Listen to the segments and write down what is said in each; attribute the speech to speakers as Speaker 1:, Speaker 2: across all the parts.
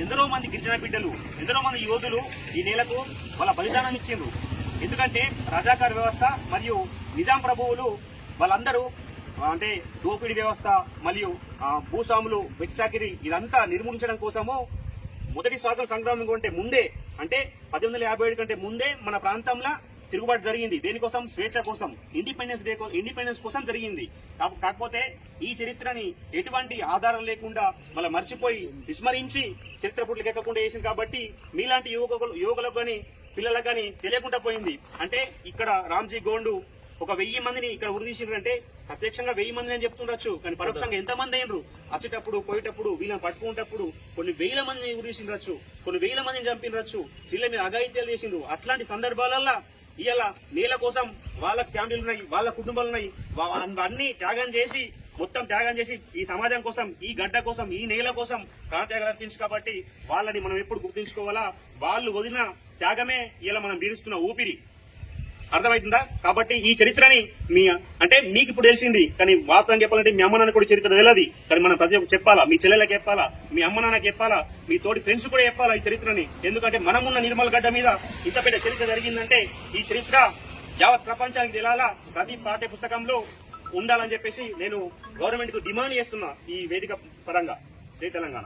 Speaker 1: ఎందరో మంది గిరిజన బిడ్డలు ఎందరో మంది యోధులు ఈ నేలకు వాళ్ళ బలిదానం ఇచ్చిండ్రు. ఎందుకంటే రజాకార్ వ్యవస్థ మరియు నిజాం ప్రభువులు వాళ్ళందరూ అంటే దోపిడీ వ్యవస్థ మరియు భూస్వాములు వెచ్చాకిరి ఇదంతా నిర్మూలించడం కోసము మొదటి స్వాతంత్ర సంగ్రామం కంటే ముందే అంటే పద్దెనిమిది వందల యాభై ఏడు కంటే ముందే మన ప్రాంతంలో తిరుగుబాటు జరిగింది. దేనికోసం? స్వేచ్ఛ కోసం. ఇండిపెండెన్స్ డే కో- ఇండిపెండెన్స్ కోసం జరిగింది. కాకపోతే ఈ చరిత్రని ఎటువంటి ఆధారం లేకుండా మళ్ళీ మర్చిపోయి విస్మరించి చరిత్ర పుట్లు ఎక్కకుండా వేసింది కాబట్టి మీలాంటి యువకులు యువకులకు కానీ పిల్లలకు కానీ తెలియకుండా పోయింది. అంటే ఇక్కడ రామ్జీ గోండు ఒక వెయ్యి మందిని ఇక్కడ ఉరిదీసిండ్రంటే ప్రత్యక్షంగా వెయ్యి మందిని అని చెప్తుండొచ్చు. కానీ పరోక్షంగా ఎంతమంది అయినరు? వచ్చేటప్పుడు పోయేటప్పుడు వీళ్ళని పట్టుకునేటప్పుడు కొన్ని వేల మందిని ఉరిదీసిండొచ్చు కొన్ని వేల మందిని చంపినరచ్చు. వీళ్ళ మీద అఘాయిత్యాలు చేసిండ్రు. అట్లాంటి సందర్భాలల్లో ఇవాళ నేల కోసం వాళ్ళ ఫ్యామిలీలు ఉన్నాయి వాళ్ళ కుటుంబాలు ఉన్నాయి. అన్ని త్యాగం చేసి మొత్తం త్యాగం చేసి ఈ సమాజం కోసం ఈ గడ్డ కోసం ఈ నేల కోసం ప్రాణత్యాగం అర్పించు కాబట్టి వాళ్ళని మనం ఎప్పుడు గుర్తుంచుకోవాలా? వాళ్ళు వదిలిన త్యాగమే ఇలా మనం బీరుస్తున్న ఊపిరి. అర్థమవుతుందా కాబట్టి ఈ చరిత్రని మీ అంటే మీకు ఇప్పుడు తెలిసింది కానీ వాస్తవం చెప్పాలంటే మీ అమ్మ నాన్న కూడా చరిత్ర తెలియదు కానీ మనం ప్రతి ఒక్కరు చెప్పాలా? మీ చెల్లెలకు చెప్పాలా? మీ అమ్మ నాన్నకి చెప్పాలా? మీ తోటి ఫ్రెండ్స్ కూడా చెప్పాలా ఈ చరిత్రని? ఎందుకంటే మనమున్న నిర్మల్ గడ్డ మీద ఇంత పెద్ద చరిత్ర జరిగిందంటే ఈ చరిత్ర యావత్ ప్రపంచానికి తెలాలా? ప్రతి పాఠ్య పుస్తకంలో ఉండాలని చెప్పేసి నేను గవర్నమెంట్కు డిమాండ్ చేస్తున్నా ఈ వేదిక పరంగా. తెలంగాణ.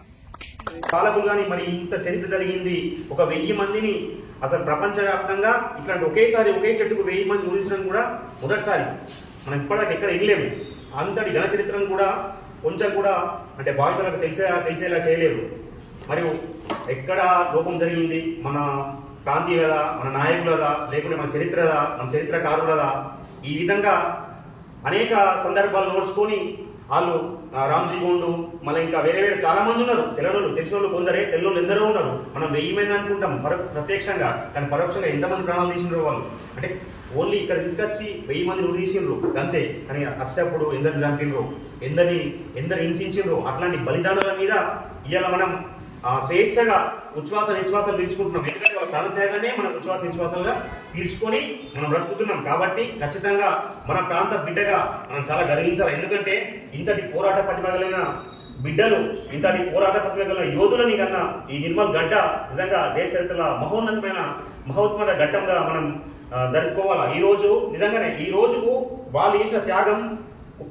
Speaker 1: పాలకులు కానీ మరి ఇంత చరిత్ర జరిగింది. ఒక వెయ్యి మందిని అసలు ప్రపంచవ్యాప్తంగా ఇట్లాంటి ఒకేసారి ఒకే చెట్టుకు వెయ్యి మంది ఊరించడం కూడా మొదటిసారి మనం ఇప్పటిదాకా ఎక్కడ వెళ్ళలేము అంతటి ఘన చరిత్రను కూడా కొంచెం కూడా అంటే బాధితులకు తెలిసే తెలిసేలా చేయలేదు. మరియు ఎక్కడ లోపం జరిగింది? మన ప్రాంతీయులదా? మన నాయకులదా? లేకుంటే మన చరిత్రదా? మన చరిత్రకారులదా? ఈ విధంగా అనేక సందర్భాలు నోడ్చుకొని వాళ్ళు రామ్జీ గోండు మళ్ళీ ఇంకా వేరే వేరే చాలా మంది ఉన్నారు. తెలంగాణలో తెలిసిన వాళ్ళు కొందరే తెలంగాణలో ఎందరో ఉన్నారు. మనం వెయ్యి మంది అనుకుంటాం పరో ప్రత్యక్షంగా. కానీ పరోక్షంగా ఎంతమంది ప్రాణాలు తీసినారు వాళ్ళు. అంటే ఓన్లీ ఇక్కడ తీసుకొచ్చి వెయ్యి మంది తీసిండ్రు అంతే. కానీ వచ్చేటప్పుడు ఎందరిని చంపిండ్రు ఎందరిని ఎందరు హింసించిండ్రు అట్లాంటి బలిదానాల మీద ఇవాళ మనం స్వేచ్ఛగా ఉచ్ఛ్వాస నిశ్వాసాలు తీర్చుకుంటున్నాం. వాళ్ళ ప్రాణత్యాగానే మనం విశ్వాస విశ్వాసంగా తీర్చుకొని మనం బ్రతుకుతున్నాం. కాబట్టి ఖచ్చితంగా మన ప్రాంత బిడ్డగా మనం చాలా గర్వించాలి. ఎందుకంటే ఇంతటి పోరాట పటిమగలైన బిడ్డలు ఇంతటి పోరాట పటిమగలైన యోధులని కన్నా ఈ నిర్మల్ గడ్డ నిజంగా దేశ చరిత్రలో మహోన్నతమైన మహోత్మత ఘట్టంగా మనం జరుపుకోవాలి జరుపుకోవాలా? ఈ రోజు నిజంగానే ఈ రోజుకు వాళ్ళు చేసిన త్యాగం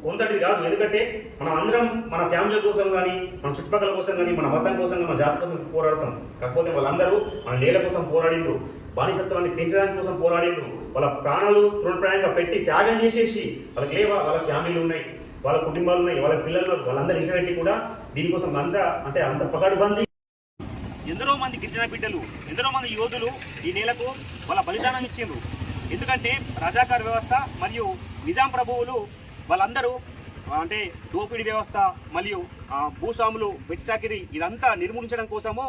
Speaker 1: కొంతటిది కాదు. ఎందుకంటే మనం అందరం మన ఫ్యామిలీ కోసం కానీ మన చుట్టుపక్కల కోసం కానీ మన మతం కోసం కానీ మన జాతి కోసం పోరాడతాం. కాకపోతే వాళ్ళందరూ మన నేల కోసం పోరాడిండ్రు. బానిసత్వాన్ని తెంచడానికి కోసం పోరాడిండ్రు. వాళ్ళ ప్రాణాలు తృణప్రాయంగా పెట్టి త్యాగం చేసేసి వాళ్ళకి లేవా వాళ్ళ ఫ్యామిలీలు ఉన్నాయి వాళ్ళ కుటుంబాలు ఉన్నాయి వాళ్ళ పిల్లలు వాళ్ళందరూ ఇష్టపెట్టి కూడా దీనికోసం అంత అంటే అంత పకడ్బందీ ఎందరో మంది గిరిజన బిడ్డలు ఎందరో మంది యోధులు ఈ నేలకు వాళ్ళ బలిదానం ఇచ్చిండ్రు. ఎందుకంటే రజాకార్ వ్యవస్థ మరియు నిజాం ప్రభువులు వాళ్ళందరూ అంటే దోపిడీ వ్యవస్థ మరియు భూస్వాములు బిచ్చాకిరి ఇదంతా నిర్మూలించడం కోసము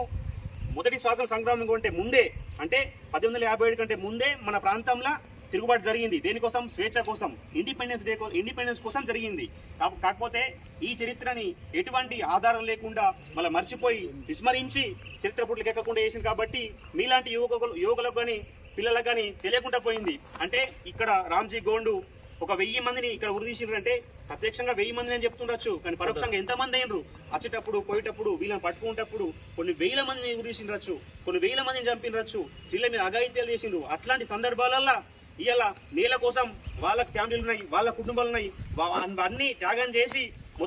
Speaker 1: మొదటి స్వాతంత్ర సంగ్రామం కంటే ముందే అంటే పద్దెనిమిది వందల యాభై ఏడు కంటే ముందే మన ప్రాంతంలో తిరుగుబాటు జరిగింది. దేనికోసం? స్వేచ్ఛ కోసం. ఇండిపెండెన్స్ డే ఇండిపెండెన్స్ కోసం జరిగింది. కాకపోతే ఈ చరిత్రని ఎటువంటి ఆధారం లేకుండా మళ్ళీ మర్చిపోయి విస్మరించి చరిత్ర పుట్లు ఎక్కకుండా వేసింది కాబట్టి మీలాంటి యువకులు యువకులకు కానీ పిల్లలకు కానీ తెలియకుండా పోయింది. అంటే ఇక్కడ రామ్జీ గోండు ఒక వెయ్యి మందిని ఇక్కడ ఉరిదీసిండ్రు అంటే ప్రత్యక్షంగా వెయ్యి మందిని అని చెప్తుండొచ్చు. కానీ పరోక్షంగా ఎంతమంది అయినరు? వచ్చేటప్పుడు పోయేటప్పుడు వీళ్ళని పట్టుకునేటప్పుడు కొన్ని వేల మందిని ఉరిదీసిండ్రచ్చు కొన్ని వేల మందిని చంపినరచ్చు స్త్రీల మీద అఘాయిత్యాలు చేసిండ్రు. అట్లాంటి సందర్భాలల్లో ఇవాళ నేల కోసం వాళ్ళ ఫ్యామిలీలు ఉన్నాయి వాళ్ళ కుటుంబాలు ఉన్నాయి. అన్నీ త్యాగం చేసి